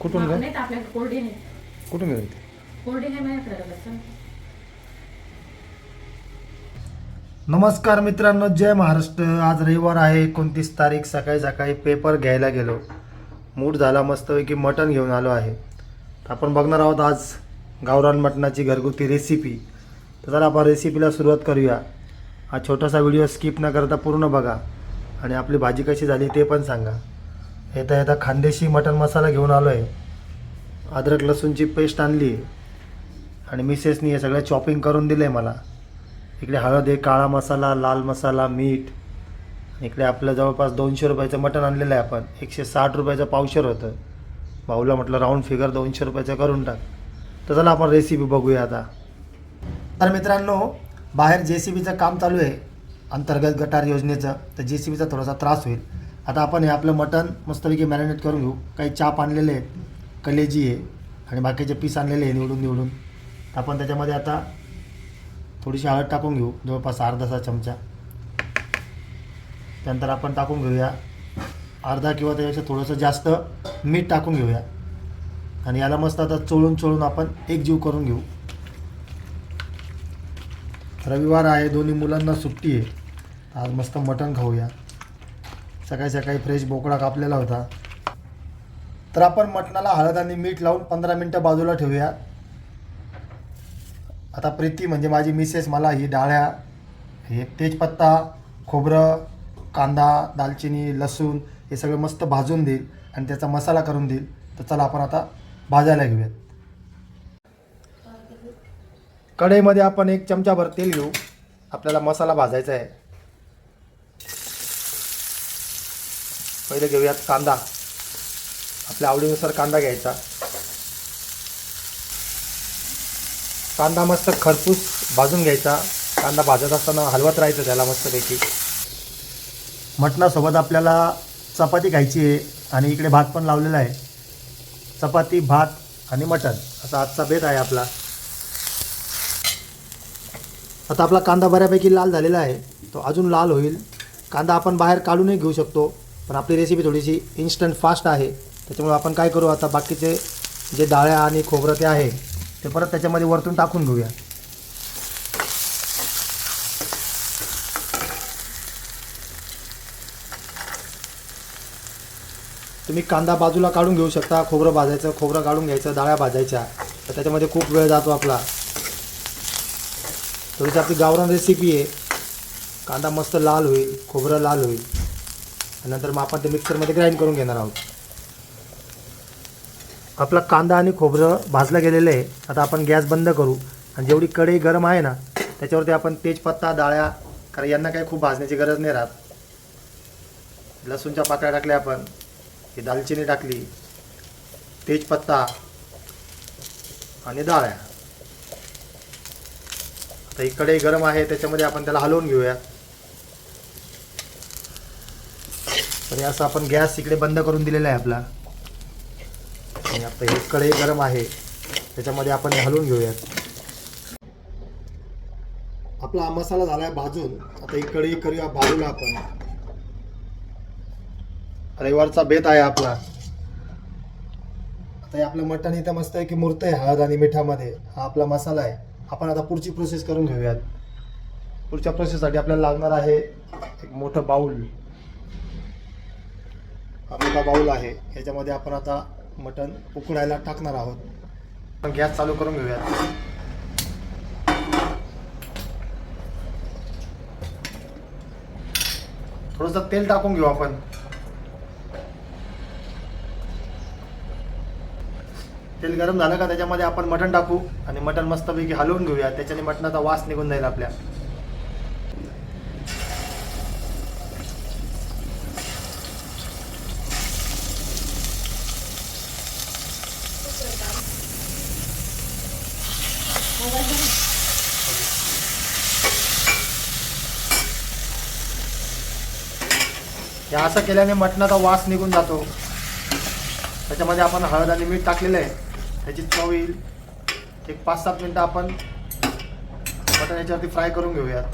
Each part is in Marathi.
कुठून ग? नाही तर आपल्याकडे कोरडी नाही कुठून गेली कोरडी नाही माझ्याकडे बस नमस्कार मित्रांनो जय महाराष्ट्र. आज रविवार आहे एकोणतीस तारीख सकाळी सकाळी पेपर घ्यायला गेलो. मूड झाला मस्तपैकी मटण घेऊन आलो आहे. आपण बघणार आहोत आज गावरान मटणाची घरगुती रेसिपी तर चला आपण रेसिपीला सुरुवात करूया. हा छोटासा व्हिडिओ स्किप न करता पूर्ण बघा. आणि आपली भाजी कशी झाली ते पण सांगा. येता येता खानदेशी मटन मसाला घेऊन आलो आहे अद्रक लसूणची पेस्ट आणली. आहे आणि मिसेसनी हे सगळं चॉपिंग करून दिलं आहे मला. इकडे हळद आहे काळा मसाला लाल मसाला मीठ. इकडे आपलं जवळपास दोनशे रुपयाचं मटण आणलेलं आहे आपण. एकशे साठ रुपयाचं पावशर होतं. भाऊला म्हटलं राऊंड फिगर दोनशे रुपयाचं करून टाक. तर चला आपण रेसिपी बघूया आता. तर मित्रांनो बाहेर जे सी बीचं काम चालू आहे. अंतर्गत गटार योजनेचं. तर जे सी बीचा थोडासा त्रास होईल. आता आपण हे आपलं मटण मस्तपैकी मॅरिनेट करून घेऊ. काही चाप आणलेले आहेत कलेजी आहे आणि बाकीचे पीस आणलेले आहे निवडून निवडून. आपण त्याच्यामध्ये आता थोडीशी हळद टाकून घेऊ जवळपास अर्धासा चमचा. त्यानंतर आपण टाकून घेऊया. अर्धा किंवा त्यापेक्षा थोडंसं जास्त मीठ टाकून घेऊया. आणि याला मस्त आता चोळून चोळून आपण एकजीव करून घेऊ. रविवार आहे दोन्ही मुलांना सुट्टी आहे. आज मस्त मटण खाऊया. सकाळी सकाळी फ्रेश बोकडा कापलेला होता. तर आपण मटणाला हळद आणि मीठ लावून पंधरा मिनटं बाजूला ठेवूया. आता प्रीती म्हणजे माझी मिसेस मला ही डाळ्या हे तेजपत्ता खोबरं कांदा दालचिनी लसूण हे सगळं मस्त भाजून देईल आणि त्याचा मसाला करून देईल. तर चला आपण आता भाजायला घेऊयात. कढईमध्ये आपण एक चमचाभर तेल घेऊ. आपल्याला मसाला भाजायचा आहे. पहिले घेऊयात कांदा. आपल्या आवडीनुसार कांदा घ्यायचा. कांदा मस्त खरपूस भाजून घ्यायचा. कांदा भाजत असताना हलवत राहायचं त्याला मस्तपैकी. मटणासोबत आपल्याला चपाती खायची आहे आणि इकडे भात पण लावलेला आहे. चपाती भात आणि मटण असा आजचा बेत आहे आपला. आता आपला कांदा बऱ्यापैकी लाल झालेला आहे. तो अजून लाल होईल. कांदा आपण बाहेर काढूनही घेऊ शकतो. पण आपली रेसिपी थोडीशी इन्स्टंट फास्ट आहे. त्याच्यामुळे आपण काय करू आता बाकीचे जे डाळ्या आणि खोबरं ते आहे ते परत त्याच्यामध्ये वरतून टाकून घेऊया. तुम्ही कांदा बाजूला काढून घेऊ शकता. खोबरं भाजायचं खोबरं काढून घ्यायचं डाळ्या भाजायच्या. तर त्याच्यामध्ये खूप वेळ जातो आपला. थोडीशी आपली गावरान रेसिपी आहे. कांदा मस्त लाल होईल खोबरं लाल होईल. नंतर मग आपण ते मिक्सरमध्ये ग्राइंड करून घेणार आहोत. आपला कांदा आणि खोबरं भाजलं गेलेलं आहे. आता आपण गॅस बंद करू. आणि जेवढी कढई गरम आहे ना त्याच्यावरती आपण तेजपत्ता डाळ्या कारण यांना काही खूप भाजण्याची गरज नाही राहत. लसूणच्या पाकळ्या टाकल्या आपण. ही दालचिनी टाकली. तेजपत्ता आणि डाळ्या. आता ही कढई गरम आहे त्याच्यामध्ये आपण त्याला हलवून घेऊया. तर असं आपण गॅस इकडे बंद करून दिलेला आहे आपला. आणि आता हे कढई गरम आहे. त्याच्यामध्ये आपण घालून हलवून घेऊयात. आपला हा मसाला झाला आहे भाजून. आता ही कढई करूया भाजूला आपण. रविवारचा बेत आहे आपला. आता हे आपलं मटण इथं मस्त आहे की मूर्त आहे हळद आणि मिठामध्ये. हा आपला मसाला आहे. आपण आता पुढची प्रोसेस करून घेऊयात. पुढच्या प्रोसेससाठी आपल्याला लागणार आहे एक मोठं बाऊल. मोठा बाऊल आहे. ह्याच्यामध्ये आपण आता मटण उकडायला टाकणार आहोत. आपण गॅस चालू करून घेऊयात. थोडंसं तेल टाकून घेऊ आपण. तेल गरम झालं का त्याच्यामध्ये आपण मटण टाकू आणि मटण मस्तपैकी हलवून घेऊया. त्याच्याने मटणाचा वास निघून जाईल आपल्या. हे असं केल्याने मटणाचा वास निघून जातो. त्याच्यामध्ये आपण हळद आणि मीठ टाकलेलं आहे. त्याची चव येईल. एक पाच सात मिनटं आपण मटण याच्यावरती फ्राय करून घेऊयात.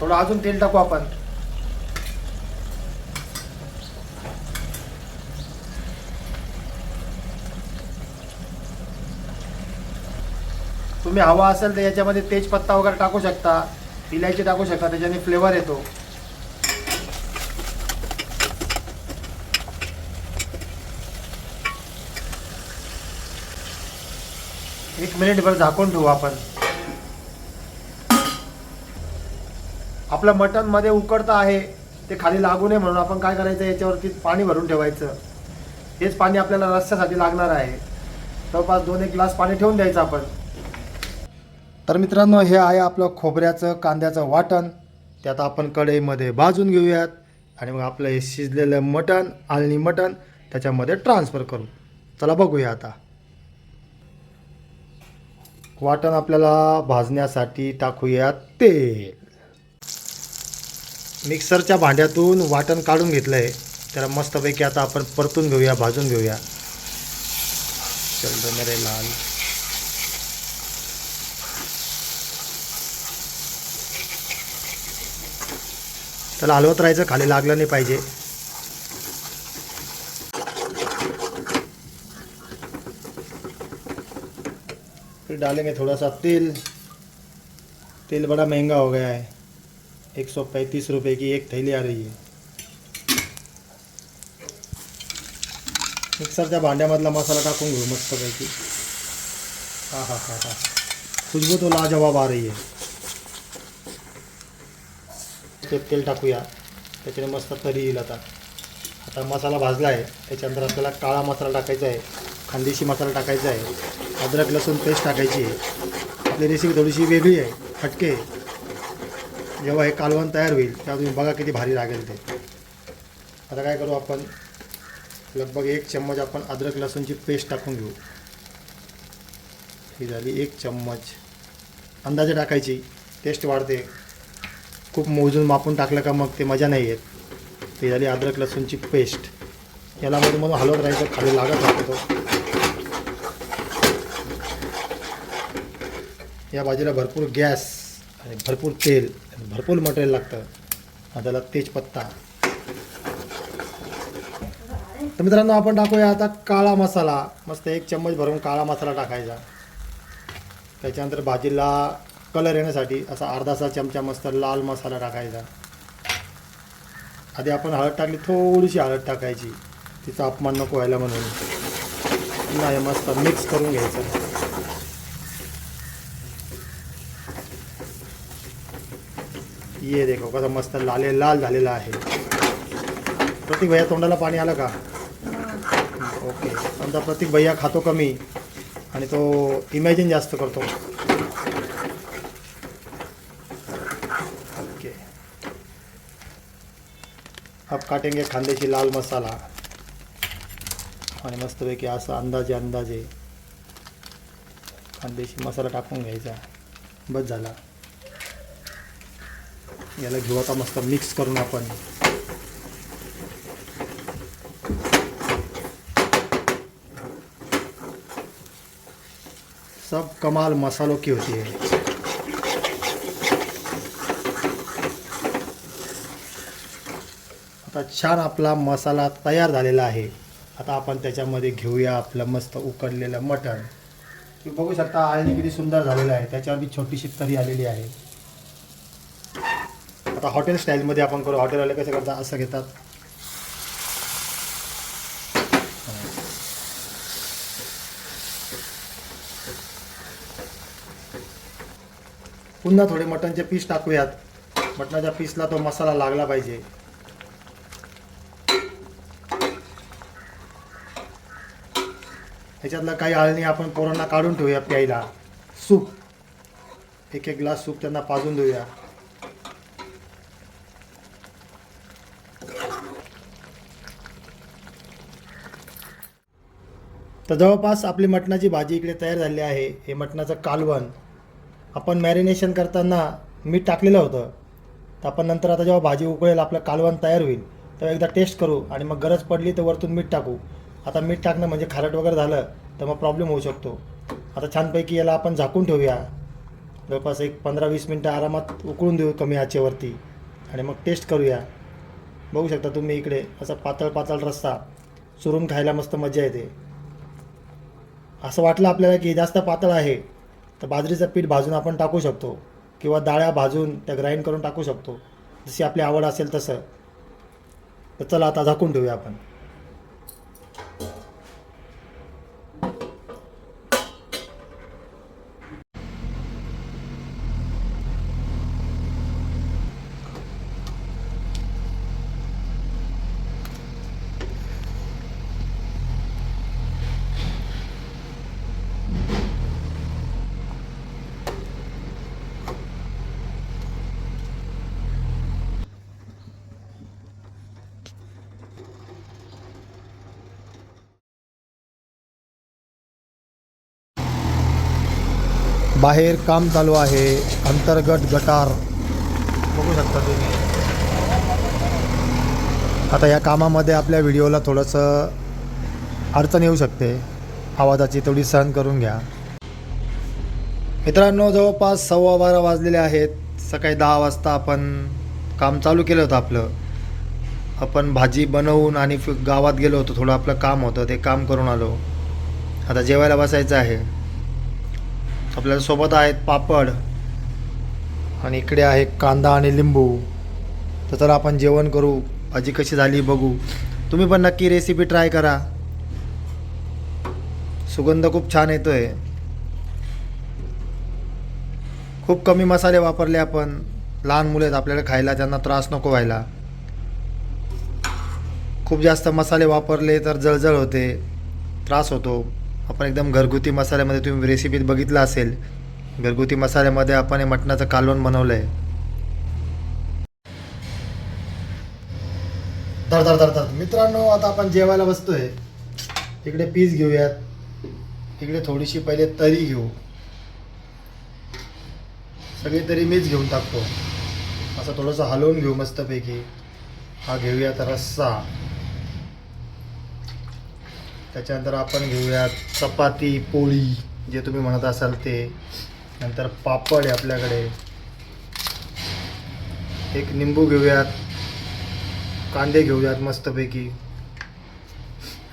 थोडं अजून तेल टाकू आपण. तुम्ही हवा असेल तर याच्यामध्ये तेजपत्ता वगैरे टाकू शकता. इलायची टाकू शकता त्याच्याने फ्लेवर येतो. एक मिनिटभर झाकून ठेवू आपण. आपलं मटनमध्ये उकडतं आहे ते खाली लागू नये म्हणून आपण काय करायचं याच्यावरती पाणी भरून ठेवायचं. हेच पाणी आपल्याला रस्त्यासाठी लागणार आहे. जवळपास दोन एक ग्लास पाणी ठेवून द्यायचं आपण. तर मित्रांनो हे आहे आपलं खोबऱ्याचं कांद्याचं वाटण. त्यात आपण कढईमध्ये भाजून घेऊयात. आणि मग आपलं हे शिजलेलं मटण आळणी मटण त्याच्यामध्ये ट्रान्सफर करू चला बघूया आता. वाटण आपल्याला भाजण्यासाठी टाकूया तेल. मिक्सरच्या भांड्यातून वाटण काढून घेतलं आहे त्याला मस्तपैकी आता आपण परतून घेऊया भाजून घेऊया. चल रे मेरे लाल. त्याला हलवत राहायचं खाली लागलं नाही पाहिजे. फिर डालेंगे थोड़ा सा तेल. तेल बड़ा महंगा हो गया है. एक सौ पैंतीस रुपये की एक थैली आ रही है. मिक्सरच्या भांड्यामधला मसाला टाकून घेऊ मस्तपैकी हा हा हा हा. खुशबू तो लाजवाब आ रही है. ते तेल टाकूया. त्याच्याने मस्त तरी येईल आता. आता मसाला भाजला आहे. त्याच्यानंतर आपल्याला काळा मसाला टाकायचा आहे. खानदेशी मसाला टाकायचा आहे. अद्रक लसूण पेस्ट टाकायची आहे. आपली रेसिपी थोडीशी वेगळी आहे. हटके जेव्हा हे कालवण तयार होईल तेव्हा तुम्ही बघा किती भारी लागेल ते. आता काय करू आपण? लगभग एक चम्मच आपण अद्रक लसूणची पेस्ट टाकून घेऊ. ही झाली एक चम्मच. अंदाजे टाकायची. टेस्ट वाढते. खूप मोजून मापून टाकलं का मग ते मजा नाही येत. ते झाली अद्रक लसूणची पेस्ट. याला मधून मधून हलवत राहायचं खाली लागत राहतो तो. या भाजीला भरपूर गॅस आणि भरपूर तेल भरपूर मटेरियल लागतं. त्याला तेजपत्ता. तर मित्रांनो आपण टाकूया आता काळा मसाला. मस्त एक चम्मच भरून काळा मसाला टाकायचा. त्याच्यानंतर भाजीला कलर येण्यासाठी असा अर्धासा चमचा मस्त लाल मसाला टाकायचा. आधी आपण हळद टाकली थोडीशी हळद टाकायची. तिचा अपमान नको व्हायला म्हणून. पुन्हा हे मस्त मिक्स करून घ्यायचं. ये देखो कसं मस्त लाले लाल झालेला आहे. प्रतीक भैया तोंडाला पाणी आलं का? ओके. आमचा प्रतीक भैया खातो कमी आणि तो इमॅजिन जास्त करतो ओके अब काटेंगे खांद्याची लाल मसाला। आणि मस्तपैकी असं अंदाजे अंदाजे खांद्याशी मसाला टाकून घ्यायचा. बस झाला. याला घेऊ आता मस्त मिक्स करून आपण. सब कमाल मसालों की होती है. आता छान आपला मसाला तयार झालेला आहे. आता आपण त्याच्यामध्ये घेऊया आपलं मस्त उकडलेलं मटण. तुम्ही बघू शकता आळणी किती सुंदर झालेलं आहे. त्याच्यावर छोटीशी तरी आलेली आहे. आता हॉटेल स्टाईलमध्ये आपण करू. हॉटेलवाले कसं करतात असं घेतात. पुन्हा थोडे मटनचे पीस टाकूयात. मटणाच्या पीसला तो मसाला लागला पाहिजे. त्याच्यातला काही आळणी आपण पोरांना काढून ठेवूया प्यायला. सूप. एक एक ग्लास सूप त्यांना पाजून देऊया. तर जवळपास आपली मटणाची भाजी इकडे तयार झाली आहे. हे मटणाचं कालवण. आपण मॅरिनेशन करताना मीठ टाकलेलं होतं. तर आपण नंतर आता जेव्हा भाजी उकळेल आपलं कालवण तयार होईल. तेव्हा एकदा टेस्ट करू आणि मग गरज पडली तर वरतून मीठ टाकू. आता मीठ टाकणं म्हणजे खारट वगैरे झालं तर मग प्रॉब्लेम होऊ शकतो. आता छानपैकी याला आपण झाकून ठेवूया. जवळपास एक पंधरा वीस मिनटं आरामात उकळून देऊ कमी आचेवरती. आणि मग टेस्ट करूया. बघू शकता तुम्ही इकडे असा पातळ पातळ रस्सा. चुरून खायला मस्त मजा येते. असं वाटलं आपल्याला की जास्त पातळ आहे तर बाजरीचं पीठ भाजून आपण टाकू शकतो. किंवा डाळ्या भाजून त्या ग्राइंड करून टाकू शकतो. जशी आपली आवड असेल तसं. तर चला आता झाकून ठेवूया आपण. बाहेर काम चालू आहे. अंतर्गत गटार. बघू शकता तुम्ही. आता या कामामध्ये आपल्या व्हिडिओला थोडंसं अडचण येऊ शकते. आवाजाची तेवढी सहन करून घ्या. मित्रांनो जवळपास सव्वा बारा वाजलेले आहेत. सकाळी दहा वाजता आपण काम चालू केलं होतं आपलं. आपण भाजी बनवून आणि गावात गेलो होतो. थोडं आपलं काम होतं. ते काम करून आलो. आता जेवायला बसायचं आहे. आपल्याला सोबत आहेत पापड. आणि इकडे आहे कांदा आणि लिंबू. तर चला आपण जेवण करू. भाजी कशी झाली बघू. तुम्ही पण नक्की रेसिपी ट्राय करा. सुगंध खूप छान येतो आहे खूप कमी मसाले वापरले आपण. लहान मुले आहेत आपल्याला खायला त्यांना त्रास नको व्हायला. खूप जास्त मसाले वापरले तर जळजळ होते. त्रास होतो. आपण एकदम घरगुती मसाल्यामध्ये तुम्ही रेसिपीत बघितलं असेल. घरगुती मसाल्यामध्ये आपण हे मटणाचं कालवण बनवलं आहे धर धर धर धर. मित्रांनो आता आपण जेवायला बसतोय. इकडे पीस घेऊयात. इकडे थोडीशी पहिले तरी घेऊ. सगळी तरी मीच घेऊन टाकतो. असं थोडंसं हलवून घेऊ मस्तपैकी. हा घेऊयात रस्सा. त्याच्यानंतर आपण घेऊयात चपाती पोळी जे तुम्ही म्हणत असाल ते. नंतर पापड आहे आपल्याकडे. एक निंबू घेऊयात. कांदे घेऊयात मस्तपैकी.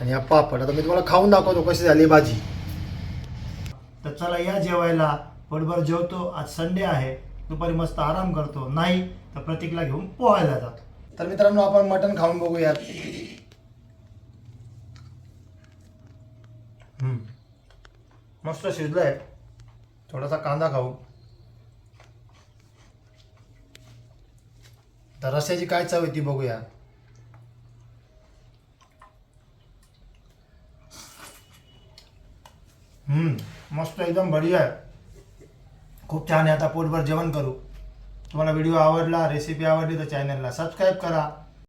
आणि हा पापड. आता मी तुम्हाला खाऊन दाखवतो कशी झाली भाजी. तर चला या जेवायला. पोटभर जेवतो. आज संडे आहे. दुपारी मस्त आराम करतो. नाही तर प्रतीकला घेऊन पोहायला जातो. तर मित्रांनो आपण मटण खाऊन बघूयात. मस्त शिजलंय. थोडासा कांदा खाऊ. तर रस्याची काय चव आहे ती बघूया. हम्म. मस्त एकदम बढिया आहे. खूप छान आहे. आता पोटभर जेवण करू. तुम्हाला व्हिडिओ आवडला रेसिपी आवडली तर चॅनलला सबस्क्राईब करा.